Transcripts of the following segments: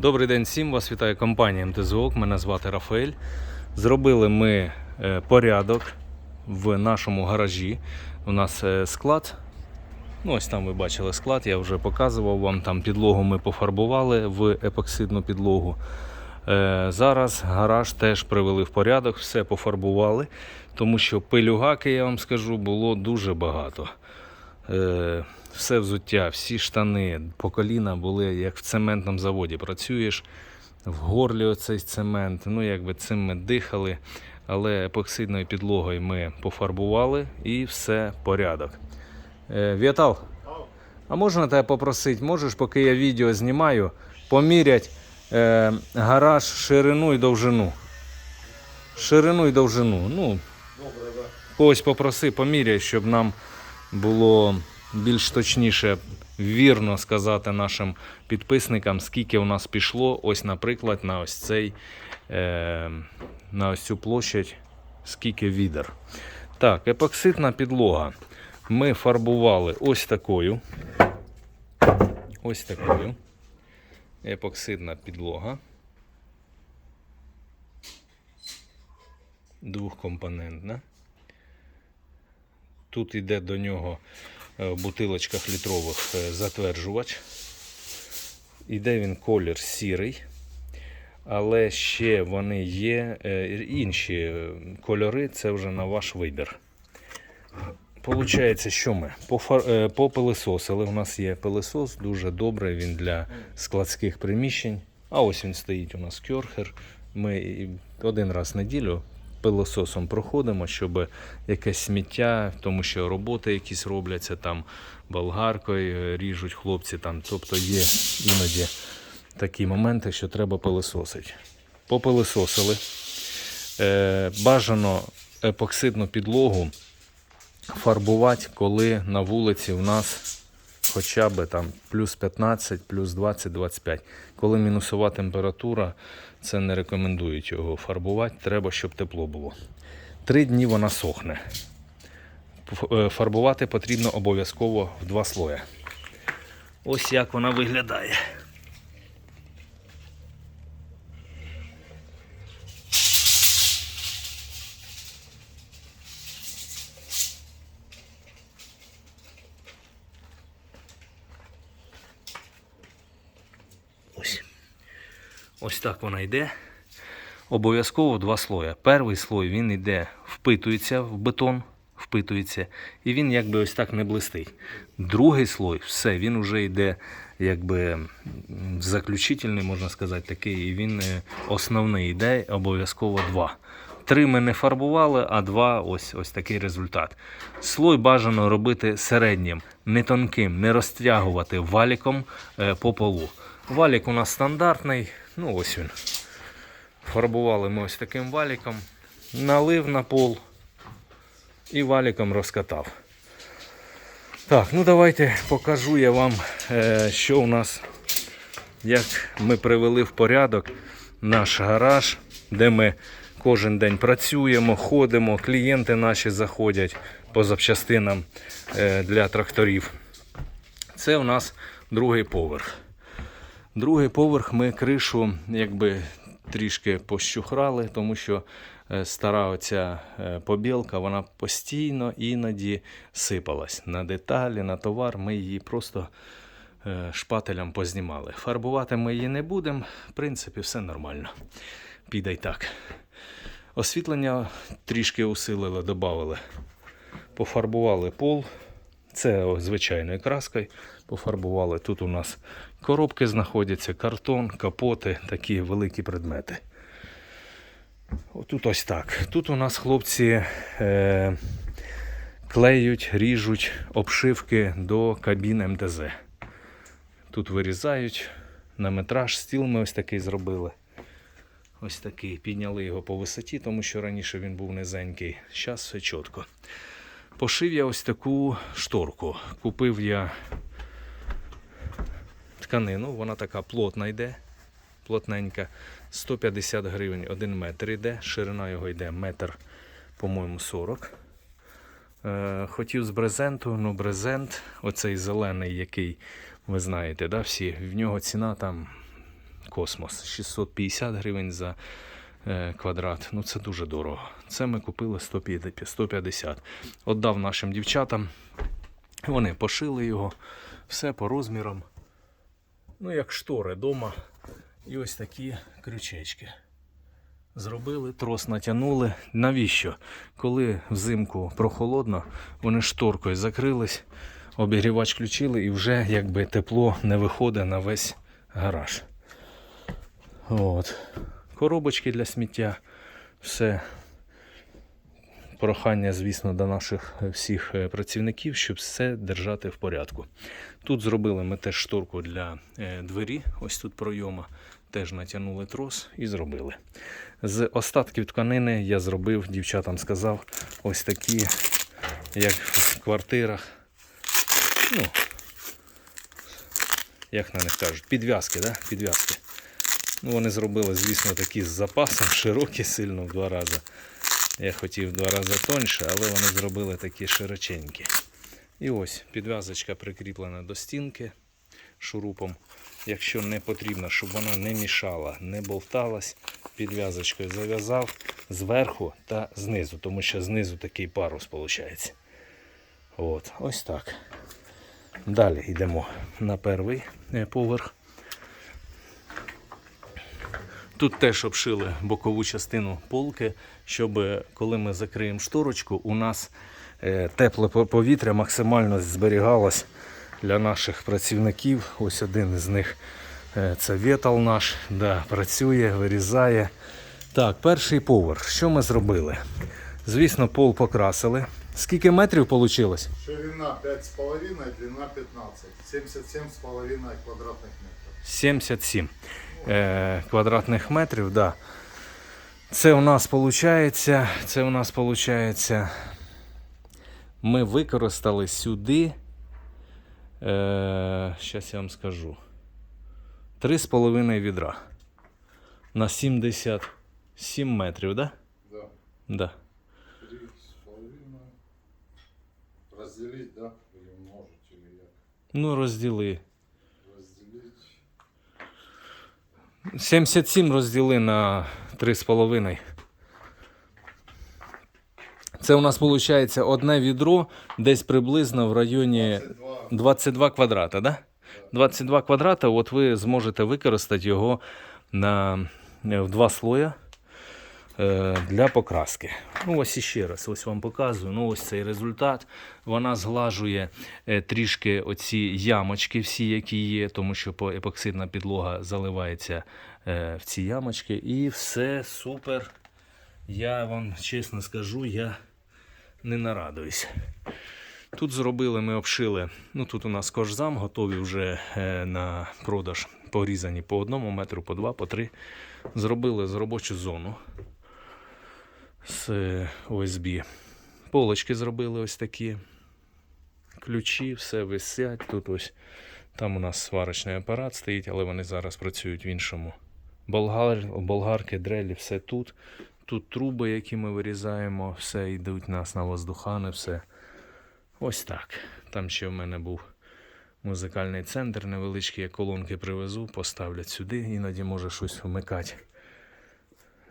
Добрий день всім, вас вітає компанія МТЗОК, мене звати Рафаель. Зробили ми е, порядок в нашому гаражі. У нас е, склад. Ну, ось там ви бачили склад, я вже показував вам. Там підлогу ми пофарбували в епоксидну підлогу. Е, Зараз гараж теж привели в порядок, все пофарбували, тому що пилюгаки, я вам скажу, було дуже багато. Е, все взуття, всі штани по коліна були як в цементному заводі. Працюєш в горлі оцей цемент. Ну, якби цим ми дихали, але епоксидною підлогою ми пофарбували і все порядок. Е, Вітал, а можна тебе попросити, можеш, поки я відео знімаю, помірять е, гараж ширину і довжину. Ширину і довжину. Ну, когось попроси, поміряй, щоб нам було більш точніше, вірно сказати нашим підписникам, скільки у нас пішло, ось, наприклад, на ось цей е, на ось цю площадь, скільки відер. Так, епоксидна підлога. Ми фарбували ось такою. Ось такою. Епоксидна підлога. Двохкомпонентна. Тут йде до нього е, в бутилочках літрових е, затверджувач. Іде він колір сірий, але ще вони є е, інші кольори, це вже на ваш вибір. Получається, що ми попилисосили. У нас є пилисос, дуже добрий, він для складських приміщень. А ось він стоїть у нас кьорхер. Ми один раз в неділю пилососом проходимо, щоб якесь сміття, тому що роботи якісь робляться там болгаркою, е, ріжуть хлопці там. Тобто є іноді такі моменти, що треба пилососити. Попилисосили. Е, бажано епоксидну підлогу фарбувати, коли на вулиці в нас хоча б там плюс 15, плюс 20-25. Коли мінусова температура, це не рекомендують його фарбувати, треба, щоб тепло було. Три дні вона сохне. Е, Фарбувати потрібно обов'язково в два слої. Ось як вона виглядає. Ось так вона йде. Обов'язково два слої. Перший слой він йде, впитується в бетон, впитується, і він якби ось так не блистить. Другий слой, все, він вже йде якби заключительний, можна сказати, такий, і він е, основний йде, обов'язково два. Три ми не фарбували, а два ось, ось такий результат. Слой бажано робити середнім, не тонким, не розтягувати валіком е, по полу. Валік у нас стандартний, ну ось він. Фарбували ми ось таким валіком, налив на пол і валіком розкатав. Так, ну давайте покажу я вам, е, що у нас, як ми привели в порядок наш гараж, де ми кожен день працюємо, ходимо, клієнти наші заходять по запчастинам е, для тракторів. Це у нас другий поверх. Другий поверх ми кришу якби трішки пощухрали, тому що е, стара оця е, побілка, вона постійно іноді сипалась на деталі, на товар. Ми її просто е, шпателем познімали. Фарбувати ми її не будемо, в принципі, все нормально. Піде й так. Освітлення трішки усилили, додали. Пофарбували пол. Це звичайною краскою пофарбували. Тут у нас коробки знаходяться, картон, капоти, такі великі предмети. Тут ось так. Тут у нас хлопці е, клеють, ріжуть обшивки до кабін МТЗ. Тут вирізають на метраж, стіл ми ось такий зробили. Ось такий. Підняли його по висоті, тому що раніше він був низенький. Зараз все чітко. Пошив я ось таку шторку. Купив я тканину, вона така плотна йде, плотненька. 150 гривень 1 метр йде, ширина його йде метр, по-моєму, 40. Е, хотів з брезенту, ну брезент, оцей зелений, який ви знаєте, да, всі, в нього ціна там космос. 650 гривень за е, квадрат. Ну це дуже дорого. Це ми купили 150. 150. Отдав нашим дівчатам. Вони пошили його, все по розмірам. Ну, як штори вдома. І ось такі крючечки. Зробили, трос натягнули. Навіщо? Коли взимку прохолодно, вони шторкою закрились, обігрівач включили і вже якби тепло не виходить на весь гараж. От. Коробочки для сміття. Все. Прохання, звісно, до наших е, всіх е, працівників, щоб все держати в порядку. Тут зробили ми теж шторку для е, двері, ось тут пройома. Теж натягнули трос і зробили. З остатків тканини я зробив, дівчатам сказав, ось такі, як в квартирах. Ну, як на них кажуть, підв'язки, да? підв'язки. Ну, вони зробили, звісно, такі з запасом, широкі сильно в два рази. Я хотів два рази тоньше, але вони зробили такі широченькі. І ось підв'язочка прикріплена до стінки шурупом. Якщо не потрібно, щоб вона не мішала, не болталась, підв'язочкою зав'язав зверху та знизу, тому що знизу такий парус виходить. От, ось так. Далі йдемо на перший е, поверх. Тут теж обшили бокову частину полки, щоб коли ми закриємо шторочку, у нас е, тепле повітря максимально зберігалось для наших працівників. Ось один з них е, це Ветал наш, да, працює, вирізає. Так, перший поверх. Що ми зробили? Звісно, пол покрасили. Скільки метрів вийшло? Ширина 5,5, длина 15. 77,5 квадратных метров. 77 е, квадратних метрів. Да. Це у нас виходить, це у нас виходить, ми використали сюди, е, зараз я вам скажу, 3,5 відра на 77 метрів, да? Да. Да. 3,5. Разделить, да? Или умножить, или як? Ну, розділи. 77 розділи на 3,5. Це у нас виходить одне відро десь приблизно в районі 22. 22 квадрата, да? 22 квадрата, от ви зможете використати його на, в два слоя для покраски. Ну, ось іще раз, ось вам показую. Ну, ось цей результат. Вона зглажує е, трішки оці ямочки, всі, які є, тому що епоксидна підлога заливається е, в ці ямочки. І все супер. Я вам чесно скажу, я не нарадуюсь. Тут зробили, ми обшили. Ну тут у нас кожзам готові вже е, на продаж, порізані по одному метру, по два, по три. Зробили з робочу зону з ОСБ. Полочки зробили ось такі. Ключі, все висять. Тут ось там у нас сварочний апарат стоїть, але вони зараз працюють в іншому. Болгар, болгарки, дрелі, все тут. Тут труби, які ми вирізаємо, все йдуть у нас на воздухани, все. Ось так. Там ще в мене був музикальний центр невеличкий, я колонки привезу, поставлять сюди, іноді може щось вмикати.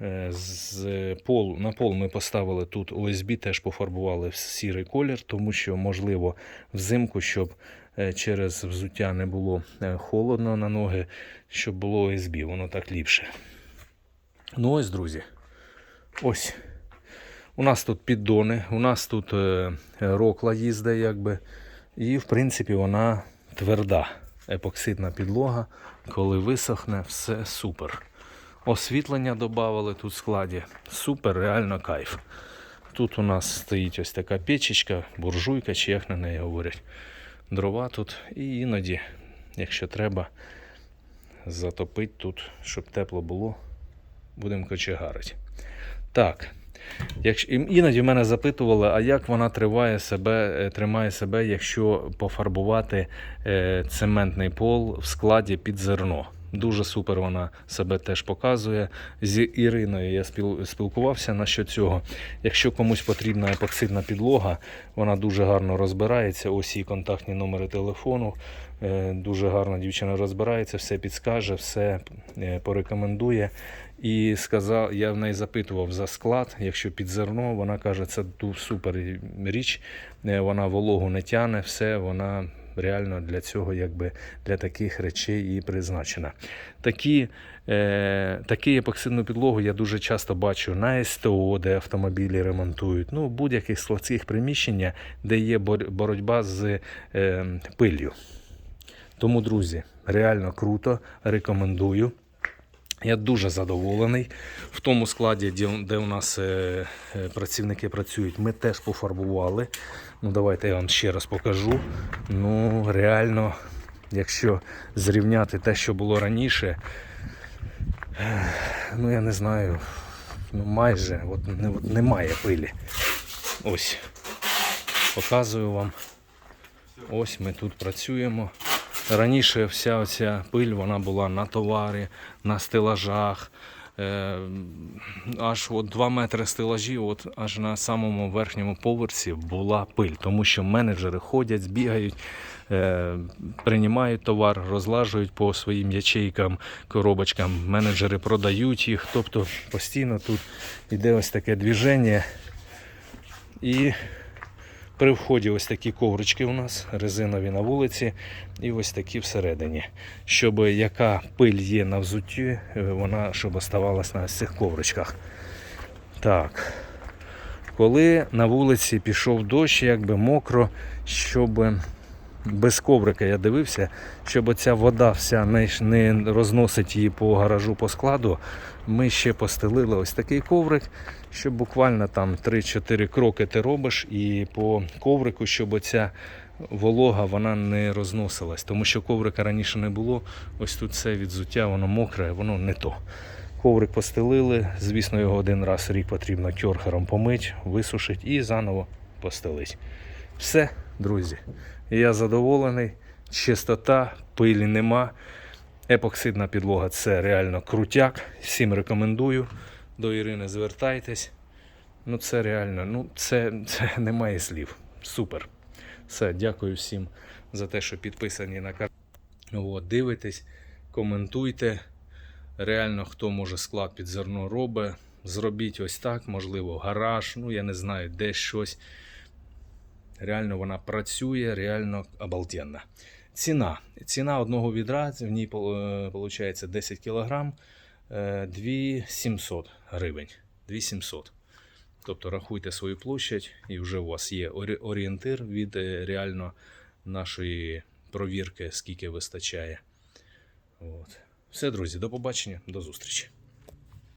Е, З полу, на пол ми поставили тут ОСБ, теж пофарбували в сірий колір, тому що, можливо, взимку, щоб е, через взуття не було е, холодно на ноги, щоб було ОСБ, воно так ліпше. Ну ось, друзі. Ось. У нас тут піддони, у нас тут рокла їздить, якби. І, в принципі, вона тверда. Епоксидна підлога. Коли висохне, все супер. Освітлення додавали тут в складі. Супер, реально кайф. Тут у нас стоїть ось така печечка, буржуйка, чи як на неї говорять. Дрова тут. І іноді, якщо треба, затопити тут, щоб тепло було, будемо кочегарити. Так. Якщо іноді мене запитували, а як вона триває себе, е, тримає себе, якщо пофарбувати е, цементний пол в складі під зерно. Дуже супер вона себе теж показує. З Іриною я спіл- спілкувався насчет цього. Якщо комусь потрібна епоксидна підлога, вона дуже гарно розбирається. Ось її контактні номери телефону. Е, Дуже гарно дівчина розбирається, все підскаже, все е, порекомендує. І сказав, я в неї запитував за склад, якщо під зерно, вона каже, це супер річ, Е, вона вологу не тяне, все, вона реально для цього, якби для таких речей і призначена. Такі, е, такі епоксидну підлогу я дуже часто бачу на СТО, де автомобілі ремонтують, ну, будь-яких складських приміщеннях, де є боротьба з е, пиллю. Тому, друзі, реально круто, рекомендую. Я дуже задоволений. В тому складі, де, у нас е, е, працівники працюють, ми теж пофарбували. Ну, давайте я вам ще раз покажу. Ну, реально, якщо зрівняти те, що було раніше, ну я не знаю, ну майже от, от немає пилі. Ось. Показую вам. Ось ми тут працюємо. Раніше вся оця пиль вона була на товарі, на стелажах. Е, аж от 2 метри стелажів, от аж на самому верхньому поверсі була пиль, тому що менеджери ходять, збігають, е, приймають товар, розлажують по своїм ячейкам, коробочкам. Менеджери продають їх. Тобто постійно тут іде ось таке движення. І при вході ось такі коврички у нас, резинові на вулиці, і ось такі всередині. Щоб яка пиль є на взутті, е, вона щоб оставалась на цих ковричках. Так. Коли на вулиці пішов дощ, якби мокро, щоб без коврика я дивився, щоб ця вода вся не, не розносить її по гаражу, по складу, ми ще постелили ось такий коврик, щоб буквально там 3-4 кроки ти робиш, і по коврику, щоб оця волога вона не розносилась. Тому що коврика раніше не було. Ось тут все відзуття, воно мокре, воно не то. Коврик постелили, звісно, його один раз в рік потрібно кьорхером помить, висушить і заново постелить. Все, друзі. Я задоволений. Чистота, пилі нема. Епоксидна підлога це реально крутяк. Всім рекомендую. До Ірини звертайтесь. Ну, це реально, ну, це, це немає слів. Супер. Все, дякую всім за те, що підписані на канал. Дивитесь, коментуйте. Реально, хто може склад під зерно робить. Зробіть ось так, можливо, гараж, ну я не знаю, де щось. Реально вона працює, реально обалденна. Ціна. Ціна одного відра, в ній виходить 10 кг, 2700 гривень. 2700. Тобто рахуйте свою площадь, і вже у вас є орієнтир від е, реально нашої провірки, скільки вистачає. От. Все, друзі, до побачення, до зустрічі.